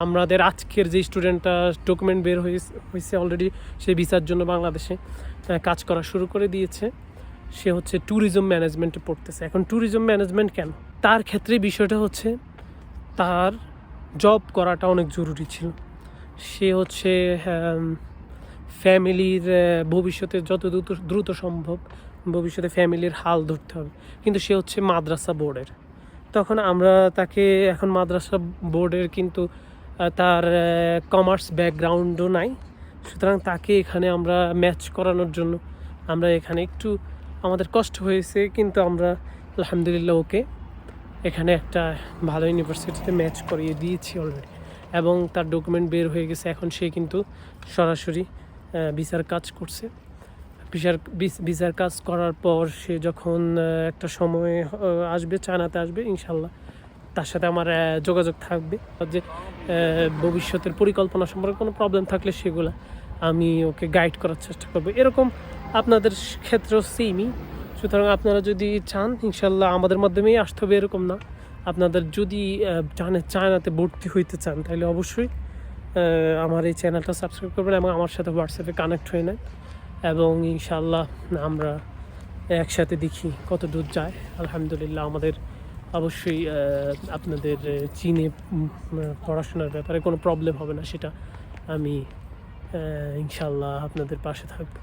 আমাদের আজকের যে স্টুডেন্টটা ডকুমেন্ট বের হয়েছে অলরেডি সে ভিসার জন্য বাংলাদেশে কাজ করা শুরু করে দিয়েছে। সে হচ্ছে ট্যুরিজম ম্যানেজমেন্টে পড়তেছে। এখন ট্যুরিজম ম্যানেজমেন্ট কেন? তার ক্ষেত্রে বিষয়টা হচ্ছে, তার জব করাটা অনেক জরুরি ছিল। সে হচ্ছে ফ্যামিলির ভবিষ্যতে যত দ্রুত দ্রুত সম্ভব ভবিষ্যতে ফ্যামিলির হাল ধরতে হবে। কিন্তু সে হচ্ছে মাদ্রাসা বোর্ডের। তখন আমরা তাকে এখন মাদ্রাসা বোর্ডের কিন্তু তার কমার্স ব্যাকগ্রাউন্ডও নাই। সুতরাং তাকে এখানে আমরা ম্যাচ করানোর জন্য আমরা এখানে একটু আমাদের কষ্ট হয়েছে, কিন্তু আমরা আলহামদুলিল্লাহ ওকে এখানে একটা ভালো ইউনিভার্সিটিতে ম্যাচ করিয়ে দিয়েছি অলরেডি এবং তার ডকুমেন্ট বের হয়ে গেছে, এখন সে কিন্তু সরাসরি ভিসার কাজ করছে। ভিসার ভিসার কাজ করার পর সে যখন একটা সময় আসবে, চায়নাতে আসবে ইনশাল্লাহ তার সাথে আমার যোগাযোগ থাকবে। যে ভবিষ্যতের পরিকল্পনা সম্পর্কে কোনো প্রবলেম থাকলে সেগুলো আমি ওকে গাইড করার চেষ্টা করব। এরকম আপনাদের ক্ষেত্রেও সেমই সুতরাং আপনারা যদি চান, ইনশাল্লাহ আমাদের মাধ্যমেই আসতে হবে, এরকম না। আপনাদের যদি চায়না চায়নাতে ভর্তি হইতে চান, তাহলে অবশ্যই আমার এই চ্যানেলটা সাবস্ক্রাইব করবেন এবং আমার সাথে হোয়াটসঅ্যাপে কানেক্ট হয়ে নেন। এবং ইনশাল্লাহ আমরা একসাথে দেখি কত দূর যায়। আলহামদুলিল্লাহ, আমাদের অবশ্যই আপনাদের চীনে পড়াশোনার ব্যাপারে কোনো প্রবলেম হবে না, সেটা আমি ইনশাল্লাহ আপনাদের পাশে থাকব।